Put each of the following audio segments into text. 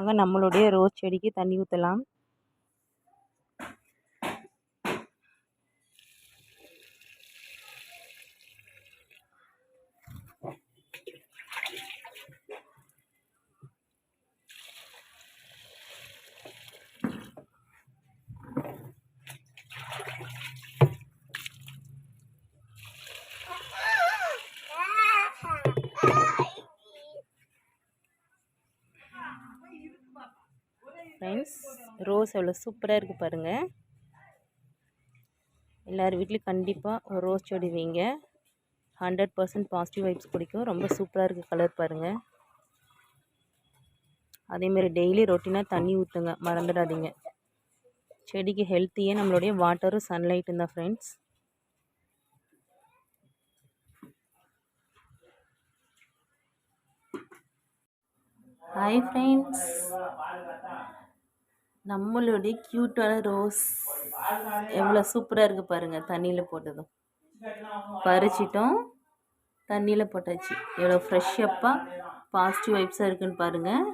அங்கே நம்மளுடைய ரோஸ் செடிக்கு தண்ணி ஊற்றலாம் ஃப்ரெண்ட்ஸ். ரோஸ் எவ்வளோ சூப்பராக இருக்குது பாருங்கள் எல்லார் வீட்லேயும் கண்டிப்பாக ஒரு ரோஸ் செடி வைங்க. ஹண்ட்ரட் பர்சன்ட் பாசிட்டிவ் வைப்ஸ் பிடிக்கும். ரொம்ப சூப்பராக இருக்குது கலர் பாருங்கள் அதேமாரி டெய்லி ரொட்டீனாக தண்ணி ஊற்றுங்க மறந்துடாதீங்க. செடிக்கு ஹெல்த்தியே நம்மளுடைய வாட்டரும் சன்லைட்டும் தான் ஃப்ரெண்ட்ஸ். ஹாய் ஃப்ரெண்ட்ஸ் நம்மளுடைய க்யூட்டான ரோஸ் எவ்வளோ சூப்பராக இருக்குது பாருங்கள் தண்ணியில் போட்டதும். பறிச்சிட்டோம் தண்ணியில் போட்டாச்சு. எவ்வளோ ஃப்ரெஷ்ஷப்பாக பாசிட்டிவ் வைப்ஸாக இருக்குன்னு பாருங்கள்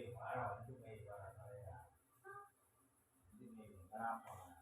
đi khỏe rồi chuẩn bị và lại đi nghỉ ra